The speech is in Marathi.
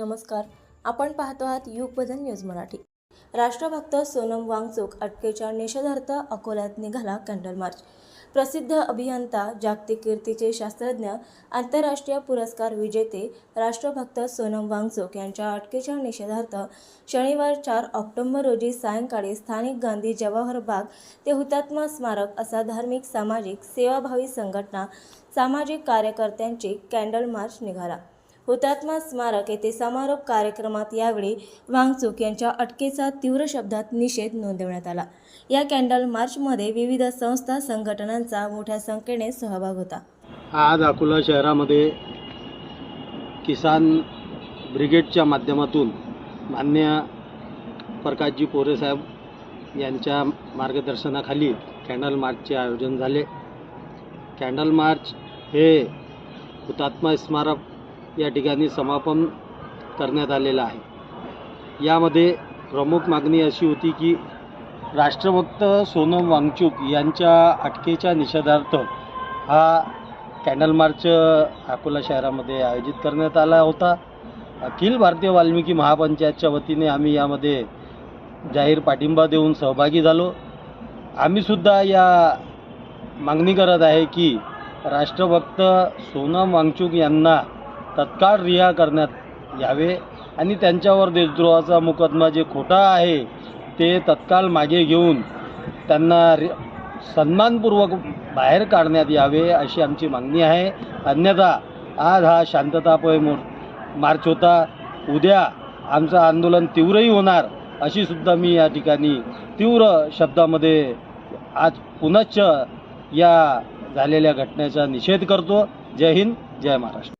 नमस्कार. आपण पाहतो आहात युगबदल न्यूज मराठी. राष्ट्रभक्त सोनम वांगचूक अटकेच्या निषेधार्थ अकोल्यात निघाला कॅन्डल मार्च. प्रसिद्ध अभियंता जागतिक कीर्तीचे शास्त्रज्ञ आंतरराष्ट्रीय पुरस्कार विजेते राष्ट्रभक्त सोनम वांगचूक यांच्या अटकेच्या निषेधार्थ शनिवार चार ऑक्टोबर रोजी सायंकाळी स्थानिक गांधी जवाहर बाग ते हुतात्मा स्मारक असा धार्मिक सामाजिक सेवाभावी संघटना सामाजिक कार्यकर्त्यांची कॅन्डल मार्च निघाला. हुतात्मा स्मारक येथे समारोप कार्यक्रमात यावेळी वांगचूक यांच्या अटकेचा तीव्र शब्दात निषेध नोंदवण्यात आला. या कॅन्डल मार्चमध्ये विविध संस्था संघटनांचा मोठ्या संख्येने सहभाग होता. आज अकोला शहरामध्ये किसान ब्रिगेडच्या माध्यमातून मान्य प्रकाशजी पोरेसाहेब यांच्या मार्गदर्शनाखाली कॅन्डल मार्चचे आयोजन झाले. कॅन्डल मार्च हे हुतात्मा स्मारक या ठिकाणी समापन करण्यात आलेलं आहे. यामध्ये प्रमुख मागणी अशी होती की राष्ट्रभक्त सोनम वांगचूक यांच्या अटकेच्या निषेधार्थ हा कॅन्डल मार्च अकोला शहरामध्ये आयोजित करण्यात आला होता. अखिल भारतीय वाल्मिकी महापंचायतच्या वतीने आम्ही यामध्ये जाहीर पाठिंबा देऊन सहभागी झालो. आम्हीसुद्धा या मागणी करत आहे की राष्ट्रभक्त सोनम वांगचूक यांना तत्काळ रिहा करण्यात यावे आणि त्यांच्यावर देशद्रोहाचा मुकदमा जे खोटा आहे ते तत्काळ मागे घेऊन त्यांना रि सन्मानपूर्वक बाहेर काढण्यात यावे अशी आमची मागणी आहे. अन्यथा आज हा शांततापय मोर मार्च होता. उद्या आमचं आंदोलन तीव्रही होणार अशी सुद्धा मी या ठिकाणी तीव्र शब्दामध्ये आज पुनश्च या झालेल्या घटनेचा निषेध करतो. जय हिंद जय महाराष्ट्र.